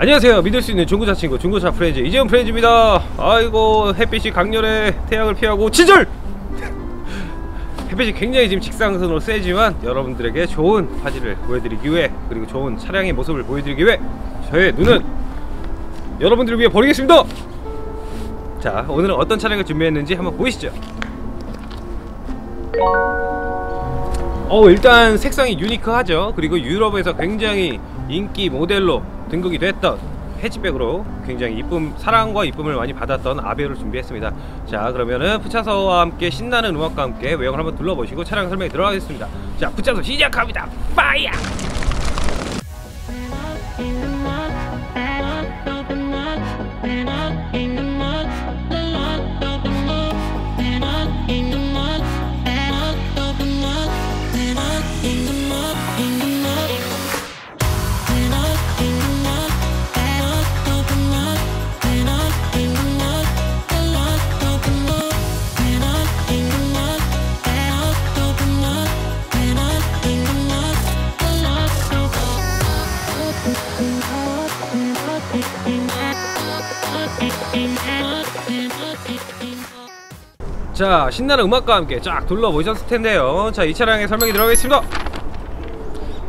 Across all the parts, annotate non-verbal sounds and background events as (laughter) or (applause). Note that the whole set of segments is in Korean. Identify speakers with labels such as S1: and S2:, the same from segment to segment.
S1: 안녕하세요. 믿을 수 있는 중고차 친구 중고차 프렌즈 이재훈 프렌즈입니다. 아이고 햇빛이 강렬해 태양을 피하고 지절! 햇빛이 굉장히 지금 직상선으로 세지만 여러분들에게 좋은 화질을 보여드리기 위해 그리고 좋은 차량의 모습을 보여드리기 위해 저의 눈은 여러분들을 위해 버리겠습니다! 자 오늘은 어떤 차량을 준비했는지 한번 보이시죠? 어 일단 색상이 유니크하죠? 그리고 유럽에서 굉장히 인기 모델로 등극이 됐던 해치백으로 굉장히 이쁨 사랑과 이쁨을 많이 받았던 아베오를 준비했습니다. 자 그러면은 푸차서와 함께 신나는 음악과 함께 외형을 한번 둘러보시고 차량 설명에 들어가겠습니다. 자 푸차서 시작합니다. 파이어 자 신나는 음악과 함께 쫙 둘러보셨을 텐데요. 자 이 차량의 설명이 들어가겠습니다.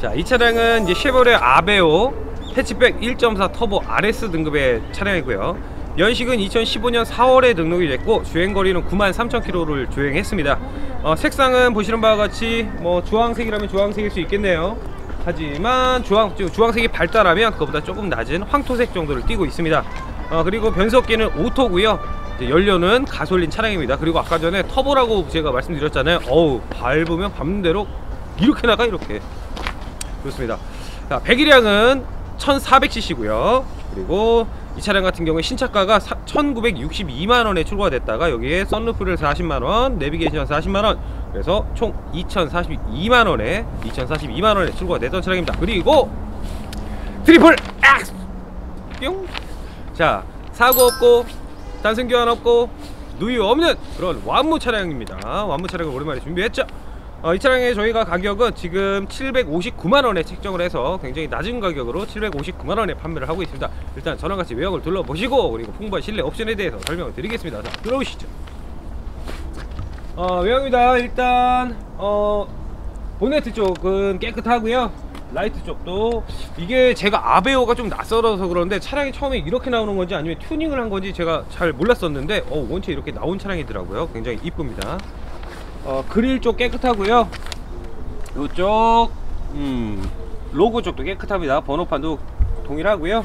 S1: 자 이 차량은 이제 쉐보레 아베오 해치백 1.4 터보 RS 등급의 차량이고요. 연식은 2015년 4월에 등록이 됐고 주행거리는 93,000km를 주행했습니다. 어, 색상은 보시는 바와 같이 뭐 주황색이라면 주황색일 수 있겠네요. 하지만 주황, 주황색이 발달하면 그것보다 조금 낮은 황토색 정도를 띠고 있습니다. 어, 그리고 변속기는 오토고요 연료는 가솔린 차량입니다. 그리고 아까 전에 터보라고 제가 말씀드렸잖아요. 어우 밟으면 밟는 대로 이렇게 나가 이렇게. 그렇습니다. 자 배기량은 1400cc고요. 그리고 이 차량 같은 경우에 신차가가 1962만원에 출고가 됐다가 여기에 썬루프를 40만원 내비게이션 40만원 그래서 총 2042만원에 2042만원에 출고가 됐던 차량입니다. 그리고 트리플 X 뿅자 사고 없고 단순 교환 없고 누유 없는 그런 완무 차량입니다. 완무 차량을 오랜만에 준비했죠. 어, 이 차량의 저희가 가격은 지금 759만원에 책정을 해서 굉장히 낮은 가격으로 759만원에 판매를 하고 있습니다. 일단 저랑 같이 외형을 둘러보시고 그리고 풍부한 실내 옵션에 대해서 설명을 드리겠습니다. 자 들어오시죠. 어, 외형입니다. 일단 어, 보네트 쪽은 깨끗하고요 라이트 쪽도 이게 제가 아베오가 좀 낯설어서 그런데 차량이 처음에 이렇게 나오는 건지 아니면 튜닝을 한 건지 제가 잘 몰랐었는데 어, 원체 이렇게 나온 차량이더라고요. 굉장히 이쁩니다. 어, 그릴 쪽 깨끗하고요. 이쪽 음, 로고 쪽도 깨끗합니다. 번호판도 동일하고요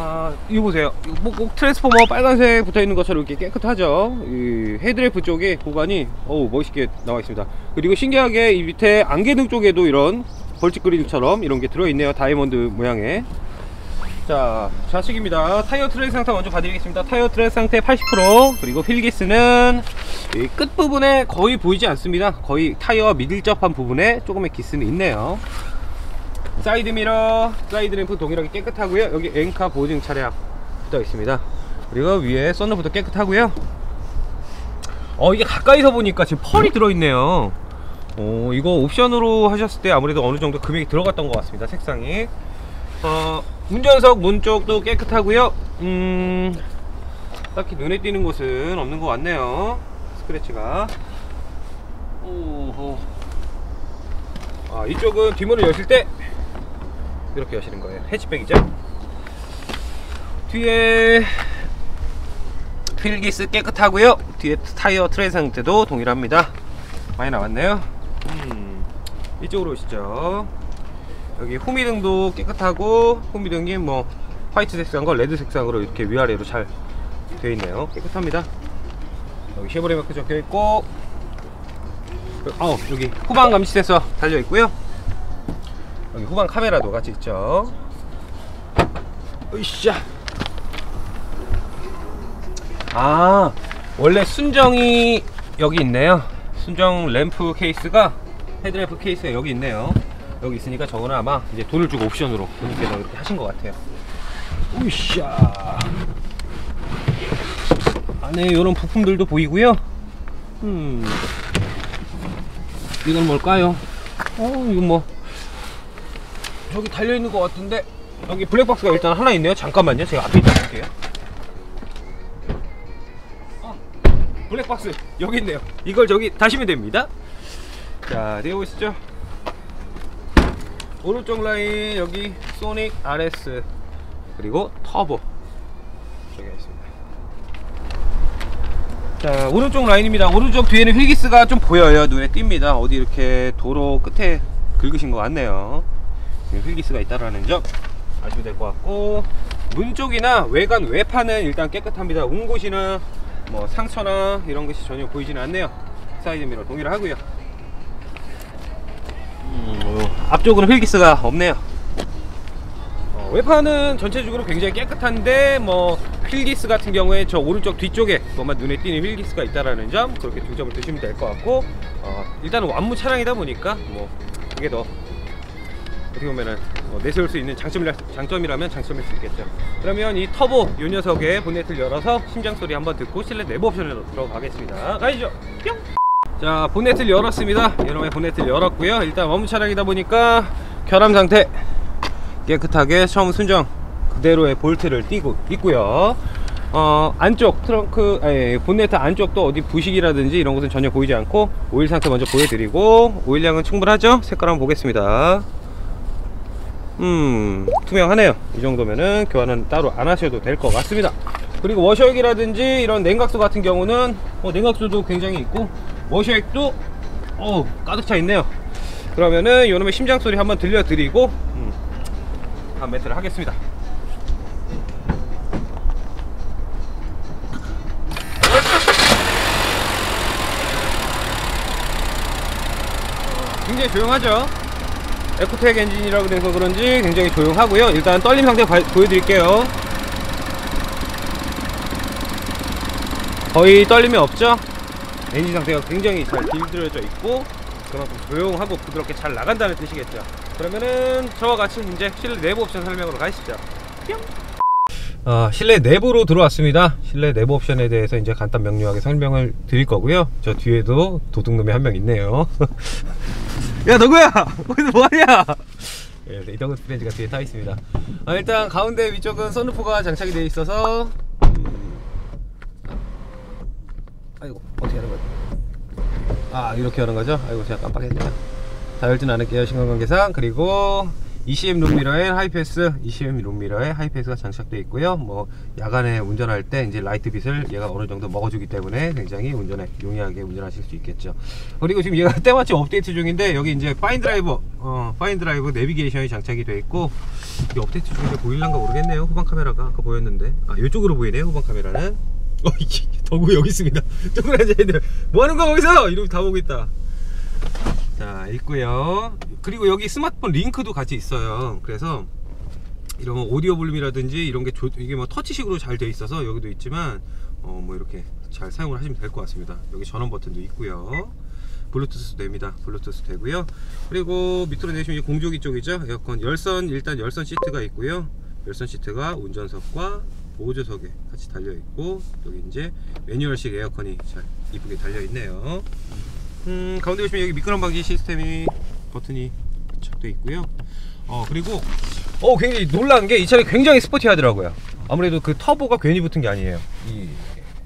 S1: 아 이거 보세요. 뭐, 꼭 트랜스포머 빨간색 붙어있는 것처럼 이렇게 깨끗하죠? 이 헤드램프 쪽에 구간이 어우 멋있게 나와 있습니다. 그리고 신기하게 이 밑에 안개등 쪽에도 이런 벌집 그림처럼 이런 게 들어있네요 다이아몬드 모양의. 자 좌측입니다. 타이어 트랙 상태 먼저 봐드리겠습니다. 타이어 트랙 상태 80% 그리고 휠기스는 끝부분에 거의 보이지 않습니다. 거의 타이어 미들접한 부분에 조금의 기스는 있네요 사이드미러, 사이드램프 동일하게 깨끗하고요. 여기 엔카 보증 차량 붙어 있습니다. 그리고 위에 썬루프도 깨끗하고요. 어 이게 가까이서 보니까 지금 펄이 들어있네요. 어 이거 옵션으로 하셨을 때 아무래도 어느 정도 금액이 들어갔던 것 같습니다 색상이. 어 운전석 문 쪽도 깨끗하고요. 음 딱히 눈에 띄는 곳은 없는 것 같네요. 스크래치가. 오호. 아 이쪽은 뒷문을 여실 때 이렇게 여시는 거예요. 해치백이죠? 뒤에 휠기스 깨끗하고요. 뒤에 타이어 트레이 상태도 동일합니다. 많이 나왔네요. 음, 이쪽으로 오시죠. 여기 후미등도 깨끗하고 후미등이 뭐 화이트 색상과 레드 색상으로 이렇게 위아래로 잘 되어 있네요. 깨끗합니다. 여기 쉐보레 마크 적혀 있고 어 여기 후방 감시 센서 달려 있고요 여기 후방 카메라도 같이 있죠. 으쌰. 아 원래 순정이 여기 있네요. 순정 램프 케이스가 헤드램프 케이스가 여기 있네요. 여기 있으니까 저거는 아마 이제 돈을 주고 옵션으로 본인께서 이렇게 하신 것 같아요. 으쌰. 안에 이런 부품들도 보이고요. 음. 이건 뭘까요? 어 이건 뭐 저기 달려있는 것 같은데 여기 블랙박스가 일단 하나 있네요. 잠깐만요. 제가 앞에 있다 볼게요. 아, 블랙박스 여기 있네요. 이걸 저기 다시면 됩니다. 자 되어 있죠? 오른쪽 라인 여기 소닉 RS 그리고 터보 저기 있습니다. 자 오른쪽 라인입니다. 오른쪽 뒤에는 휠기스가 좀 보여요. 눈에 띕니다. 어디 이렇게 도로 끝에 긁으신 것 같네요 휠기스가 있다라는 점 아시면 될 것 같고 문 쪽이나 외관 외판은 일단 깨끗합니다. 운 곳이나 뭐 상처나 이런 것이 전혀 보이지는 않네요. 사이드 미러 동일하고요. 음, 어, 앞쪽은 휠기스가 없네요. 어, 외판은 전체적으로 굉장히 깨끗한데 뭐 휠기스 같은 경우에 저 오른쪽 뒤쪽에 뭐만 눈에 띄는 휠기스가 있다라는 점 그렇게 중점을 두시면 될 것 같고 어, 일단은 완무 차량이다 보니까 뭐 그게 더 어떻게 보면은 어, 내세울 수 있는 장점이라, 장점이라면 장점일 수 있겠죠. 그러면 이 터보 이 녀석의 본네트를 열어서 심장 소리 한번 듣고 실내 내부 옵션으로 들어가겠습니다. 가시죠. 뿅! 자 본네트를 열었습니다. 여러분의 본네트를 열었고요. 일단 원무 차량이다 보니까 결함 상태 깨끗하게 처음 순정 그대로의 볼트를 띄고 있고요. 어 안쪽 트렁크 아니 본네트 안쪽도 어디 부식이라든지 이런 것은 전혀 보이지 않고 오일 상태 먼저 보여드리고 오일량은 충분하죠? 색깔 한번 보겠습니다 음 투명하네요. 이 정도면은 교환은 따로 안 하셔도 될 것 같습니다. 그리고 워셔액이라든지 이런 냉각수 같은 경우는 어, 냉각수도 굉장히 있고 워셔액도 어 가득 차 있네요. 그러면은 요놈의 심장 소리 한번 들려드리고 음, 다음 멘트를 하겠습니다. 굉장히 조용하죠 에코텍 엔진이라고 돼서 그런지 굉장히 조용하고요. 일단 떨림 상태 바- 보여드릴게요. 거의 떨림이 없죠? 엔진 상태가 굉장히 잘 길들여져 있고 그만큼 조용하고 부드럽게 잘 나간다는 뜻이겠죠. 그러면은 저와 같이 이제 실내 내부 옵션 설명으로 가시죠. 뿅. 어, 실내 내부로 들어왔습니다. 실내 내부 옵션에 대해서 이제 간단 명료하게 설명을 드릴 거고요. 저 뒤에도 도둑놈이 한 명 있네요 (laughs) 야 너구야! 거기서 (laughs) 뭐하냐? 예, 이덕은 프렌즈가 뒤에 타 있습니다. 아, 일단 가운데 위쪽은 선루프가 장착이 되어 있어서. 음, 아이고 어떻게 하는 거야? 아 이렇게 하는 거죠? 아이고 제가 깜빡했네요. 다 열진 않을게요 신경관계상 그리고 ECM 룸미러에 하이패스 ECM 룸미러에 하이패스가 장착되어 있고요. 뭐 야간에 운전할 때 이제 라이트 빛을 얘가 어느 정도 먹어주기 때문에 굉장히 운전에 용이하게 운전하실 수 있겠죠. 그리고 지금 얘가 (laughs) 때마침 업데이트 중인데 여기 이제 파인 드라이버 어 파인 드라이브 내비게이션이 장착이 되어 있고 이게 업데이트 중인데 보일란가 모르겠네요. 후방 카메라가 아까 보였는데. 아 이쪽으로 보이네요 후방 카메라는. 어 덕구 (laughs) 여기 있습니다. 덕구 앉아있네 뭐하는 거야 거기서? 이러고 다 보고 있다 자 있고요. 그리고 여기 스마트폰 링크도 같이 있어요. 그래서 이런 뭐 오디오 볼륨이라든지 이런 게 조, 이게 뭐 터치식으로 잘 돼 있어서 여기도 있지만 어 뭐 이렇게 잘 사용을 하시면 될 것 같습니다. 여기 전원 버튼도 있고요. 블루투스 됩니다. 블루투스 되고요. 그리고 밑으로 내시면 이 공조기 쪽이죠? 에어컨. 열선 일단 열선 시트가 있고요. 열선 시트가 운전석과 보조석에 같이 달려 있고 여기 이제 매뉴얼식 에어컨이 잘 이쁘게 달려 있네요 음, 가운데 보시면 여기 미끄럼 방지 시스템이 버튼이 장착되어 있고요. 어 그리고 어 굉장히 놀란 게 이 차량이 굉장히 스포티하더라고요. 아무래도 그 터보가 괜히 붙은 게 아니에요. 이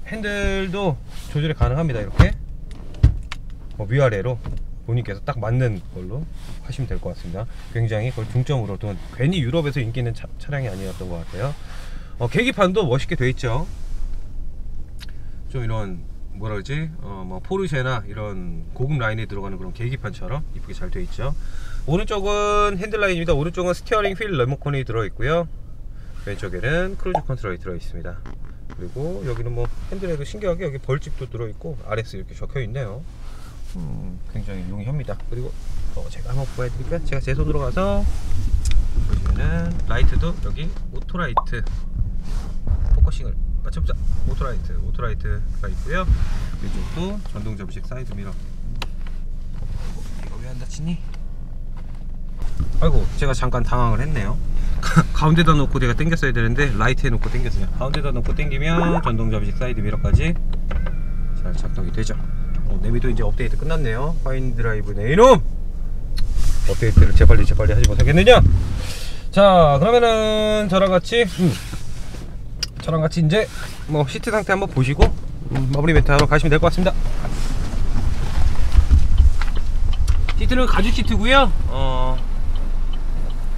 S1: 핸들도 조절이 가능합니다. 이렇게 어, 위아래로 본인께서 딱 맞는 걸로 하시면 될 것 같습니다. 굉장히 그걸 중점으로 또 괜히 유럽에서 인기 있는 차, 차량이 아니었던 것 같아요. 어, 계기판도 멋있게 돼 있죠. 좀 이런 뭐라 그러지? 어 뭐 포르쉐나 이런 고급 라인에 들어가는 그런 계기판처럼 이쁘게 잘 되어 있죠. 오른쪽은 핸들라인입니다. 오른쪽은 스티어링 휠 리모컨이 들어 있고요. 왼쪽에는 크루즈 컨트롤이 들어 있습니다. 그리고 여기는 뭐 핸들에도 신기하게 여기 벌집도 들어 있고 RS 이렇게 적혀 있네요. 음, 굉장히 용이합니다. 그리고 어, 제가 한번 보여드릴까요? 제가 제 손으로 가서 보시면은 라이트도 여기 오토라이트 포커싱을 맞춰보자 오토라이트 오토라이트가 있고요. 이쪽도 전동 접이식 사이드 미러. 이거 왜 안 닫히니? 아이고 제가 잠깐 당황을 했네요. 가운데다 놓고 내가 당겼어야 되는데 라이트에 놓고 당겼어요 가운데다 놓고 당기면 전동 접이식 사이드 미러까지 잘 작동이 되죠. 어, 내비도 이제 업데이트 끝났네요. 파인 드라이브 네 이놈! 업데이트를 재빨리 재빨리 하지 못하겠느냐? 자 그러면은 저랑 같이 음, 저랑 같이 이제 뭐 시트 상태 한번 보시고 음, 마무리 멘트 하러 가시면 될 것 같습니다. 시트는 가죽 시트고요. 어,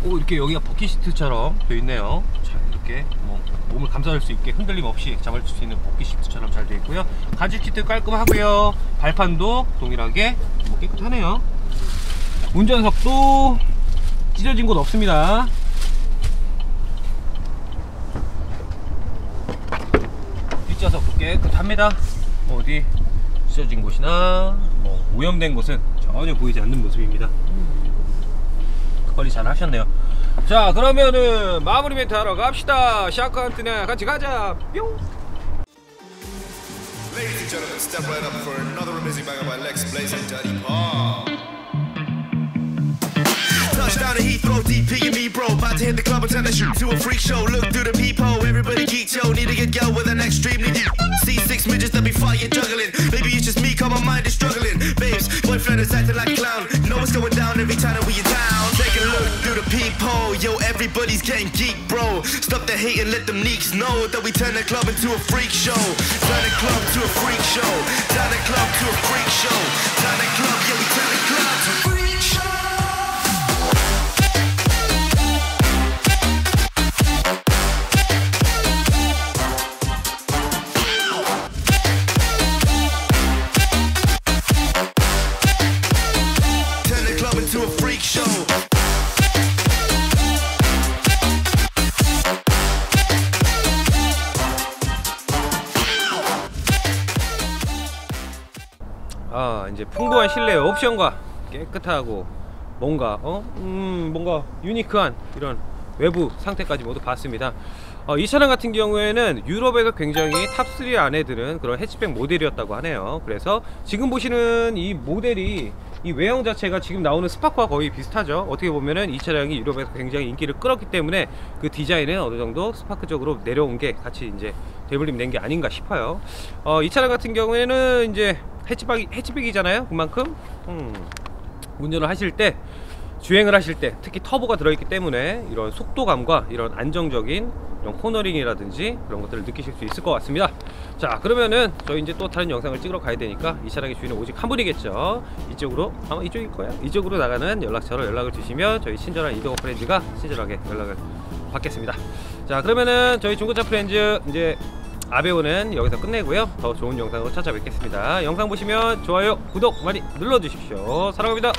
S1: 오 이렇게 여기가 버킷 시트처럼 되어 있네요. 자 이렇게 뭐 몸을 감싸줄 수 있게 흔들림 없이 잡아줄 수 있는 버킷 시트처럼 잘 되어 있고요. 가죽 시트 깔끔하고요. 발판도 동일하게 뭐 깨끗하네요. 운전석도 찢어진 곳 없습니다 뒷좌석도 깨끗합니다 어디 찢어진 곳이나 뭐 오염된 곳은 전혀 보이지 않는 모습입니다 관리 잘 하셨네요 자 그러면은 마무리 멘트 하러 갑시다 샤크 한트네 같이 가자 뿅
S2: Ladies and gentlemen, step right up for another amazing banger by Lex Blaze and Daddy Paul. Touchdown to Heathrow, DP and me, bro. About to hit the club and turn shoot to a freak show. Look through the peephole, everybody geek, yo. Need to get girl with an extremely deep. See six midgets that be fighting, juggling. Maybe it's just me, cause my mind is struggling. Babes, boyfriend is acting like a clown. Know what's going down every time that we in town. Take a look through the peephole, yo. Everybody's getting geek, bro. Stop the hate and let them neeks know that we turn the club into a freak show. Turn the club to a freak show. Turn the club to a freak show. Turn the club, yeah, we turn the club to a freak show.
S1: 아 이제 풍부한 실내 옵션과 깨끗하고 뭔가 어? 음 뭔가 유니크한 이런 외부 상태까지 모두 봤습니다 어, 이 차량 같은 경우에는 유럽에서 굉장히 탑3 안에 드는 그런 해치백 모델이었다고 하네요. 그래서 지금 보시는 이 모델이 이 외형 자체가 지금 나오는 스파크와 거의 비슷하죠. 어떻게 보면은 이 차량이 유럽에서 굉장히 인기를 끌었기 때문에 그 디자인은 어느 정도 스파크적으로 내려온 게 같이 이제 되물림 낸 게 아닌가 싶어요. 어, 이 차량 같은 경우에는 이제 해치백이, 해치백이잖아요 그만큼. 음, 운전을 하실 때 주행을 하실 때 특히 터보가 들어있기 때문에 이런 속도감과 이런 안정적인 이런 코너링이라든지 그런 것들을 느끼실 수 있을 것 같습니다. 자 그러면은 저희 이제 또 다른 영상을 찍으러 가야 되니까 이 차량의 주인은 오직 한 분이겠죠? 이쪽으로 아마 이쪽일 거야 이쪽으로 나가는 연락처로 연락을 주시면 저희 친절한 이동호 프렌즈가 친절하게 연락을 받겠습니다. 자 그러면은 저희 중고차 프렌즈 이제 아베오는 여기서 끝내고요. 더 좋은 영상으로 찾아뵙겠습니다. 영상 보시면 좋아요 구독 많이 눌러주십시오. 사랑합니다